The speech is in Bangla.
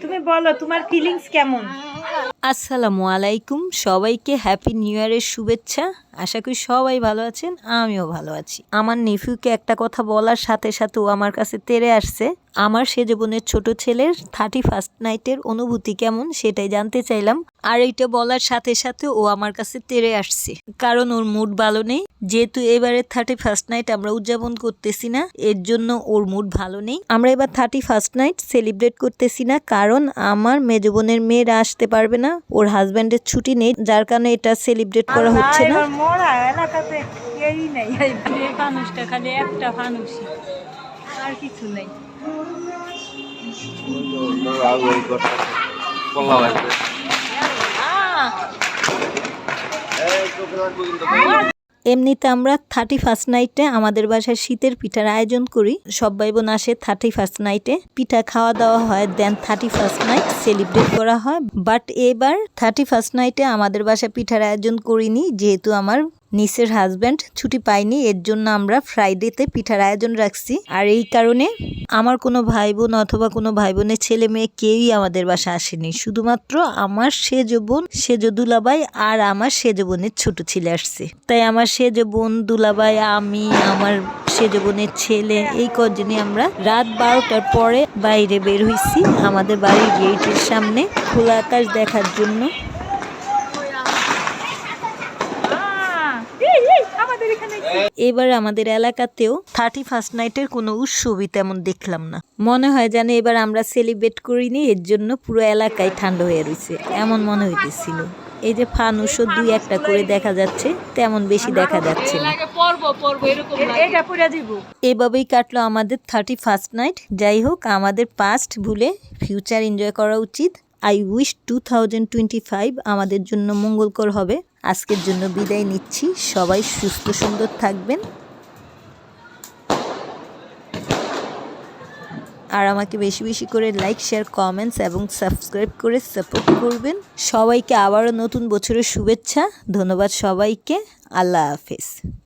তুমি বলো, তোমার ফিলিংস কেমন? আসসালামু আলাইকুম, সবাইকে হ্যাপি নিউ ইয়ারের শুভেচ্ছা। আশা করি সবাই ভালো আছেন, আমিও ভালো আছি। আমার নেফিউকে একটা কথা বলার সাথে সাথে ও আমার কাছে তেড়ে আসছে, আমার সে জীবনের ছোট ছেলের থার্টি ফার্স্ট নাইটের অনুভূতি কেমন সেটাই জানতে চাইলাম। আর এইটা বলার সাথে সাথে ও আমার কাছে তেড়ে আসছে। কারণ ওর মুড ভালো নেই। যেহেতু এবারে থার্টি ফার্স্ট নাইট আমরা উদযাপন করতেছি না এর জন্য ওর মুড ভালো নেই। আমরা এবার থার্টি ফার্স্ট নাইট সেলিব্রেট করতেছি না কারণ আমার মেজ বোনের মেয়েরা আসতে পারবে না ওর হাজব্যান্ডের ছুটি নেই যার কারণে এটা সেলিব্রেট করা হচ্ছে না। এবার মোরা এলাকাতে কেউই নেই। এই ফানুসটা খালি একটা আর কিছু নেই। এমনিতে আমরা থার্টি ফার্স্ট নাইটে আমাদের বাসায় শীতের পিঠার আয়োজন করি। সব বাই বোন আসে থার্টি ফার্স্ট নাইটে পিঠা খাওয়া দাওয়া হয় then thirty first night celebrate করা হয়। বাট এবার থার্টি ফার্স্ট নাইটে আমাদের বাসায় পিঠার আয়োজন করিনি, যেহেতু আমার নিসের হাজব্যান্ড ছুটি পাইনি এর জন্য আমরা ফ্রাইডেতে পিঠার আয়োজন রাখছি। আর এই কারণে আমার কোনো ভাই বোন অথবা কোনো ভাই বোনের ছেলে মেয়ে কেউই আমাদের বাসা আসেনি। শুধুমাত্র আমার সেজ বোন, সেজ দুলাবাই আর আমার সেজ বোনের ছোট ছেলে আসছে। তাই আমার সেজ বোন দুলাবাই আমি, আমার সেজ বোনের ছেলে, এই কজনই আমরা রাত বারোটার পরে বাইরে বের হইছি। আমাদের বাড়ির গেটের সামনে খোলা আকাশ দেখার জন্য এই, এই, আমাদের এখানে এবার আমাদের এলাকাতেও থার্টি ফার্স্ট নাইটের কোনো উৎসবই তেমন দেখলাম না। মনে হয় যেন এবার আমরা সেলিব্রেট করিনি এর জন্য পুরো এলাকায় ঠান্ডা হয়ে রয়েছে এমন মনে হইতেছিল। এই যে ফানুসও দুই একটা করে দেখা যাচ্ছে তেমন বেশি দেখা যাচ্ছে না। এভাবেই কাটলো আমাদের থার্টি ফার্স্ট নাইট যাই হোক আমাদের পাস্ট ভুলে ফিউচার এনজয় করা উচিত। I wish two thousand twenty five আমাদের জন্য মঙ্গলকর হবে। আজকের জন্য বিদায় নিচ্ছি। সবাই সুস্থ সুন্দর থাকবেন। আর আমাকে বেশি বেশি করে লাইক শেয়ার কমেন্টস এবং সাবস্ক্রাইব করে সাপোর্ট করবেন। সবাইকে আবারও নতুন বছরের শুভেচ্ছা। ধন্যবাদ সবাইকে। আল্লাহ হাফেজ।